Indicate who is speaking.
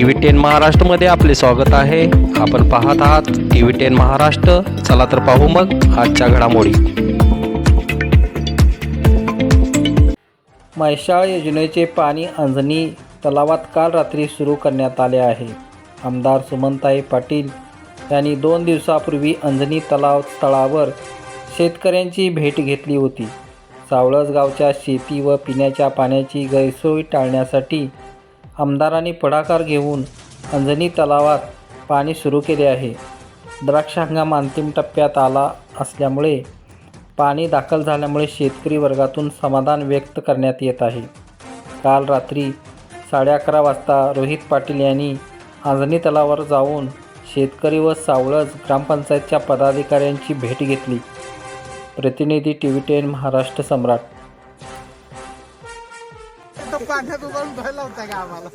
Speaker 1: T V ten महाराष्ट्रमध्ये आपले स्वागत आहे. आपण पाहत आहात टी व्ही टेन महाराष्ट्र. चला तर पाहू मग आजच्या घडामोडी.
Speaker 2: म्हैसाळ योजनेचे पाणी अंजनी तलावात काल रात्री सुरू करण्यात आले आहे. आमदार सुमनताई पाटील यांनी दोन दिवसापूर्वी अंजनी तलाव स्थळावर शेतकऱ्यांची भेट घेतली होती. सावळस गावच्या शेती व पिण्याच्या पाण्याची गैरसोय टाळण्यासाठी आमदारांनी पुढाकार घेऊन अंजनी तलावात पाणी सुरू केले आहे. द्राक्ष हंगाम अंतिम टप्प्यात आला असल्यामुळे पाणी दाखल झाल्यामुळे शेतकरी वर्गातून समाधान व्यक्त करण्यात येत आहे. काल रात्री साडे अकरा वाजता रोहित पाटील यांनी आंजणी तलावावर जाऊन शेतकरी व सावळज ग्रामपंचायतच्या पदाधिकाऱ्यांची भेट घेतली. प्रतिनिधी T V ten Maharashtra Samrat
Speaker 3: आता पाण्यात उभारून धुवायला होता का आम्हाला?